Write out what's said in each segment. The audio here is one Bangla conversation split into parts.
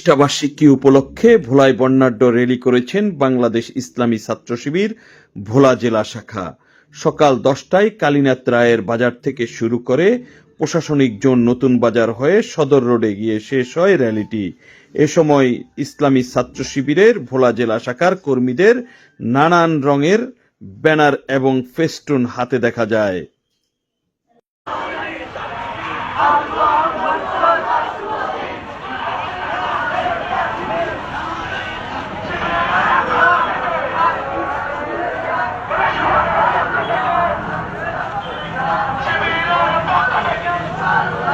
প্রতিষ্ঠাবার্ষিকী উপলক্ষে ভোলায় বর্ণাঢ্য র্যালি করেছেন বাংলাদেশ ইসলামী ছাত্র শিবির, ভোলা জেলা শাখা। সকাল দশটায় কালীনাথ রায়ের বাজার থেকে শুরু করে প্রশাসনিক জোন নতুন বাজার হয়ে সদর রোডে গিয়ে শেষ হয় র্যালিটি। এ সময় ইসলামী ছাত্র শিবিরের ভোলা জেলা শাখার কর্মীদের নানান রঙের ব্যানার এবং ফেস্টুন হাতে দেখা যায়।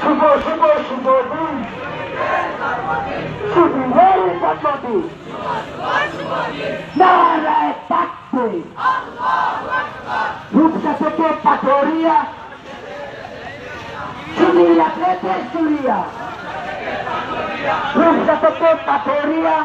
শুভ শুভ শুভ দিন শিবিরের জন্মদিন নারায় থেকে পাথরিয়া সুনিয়া থেকে সুরিয়া রূপসা থেকে পাথরিয়া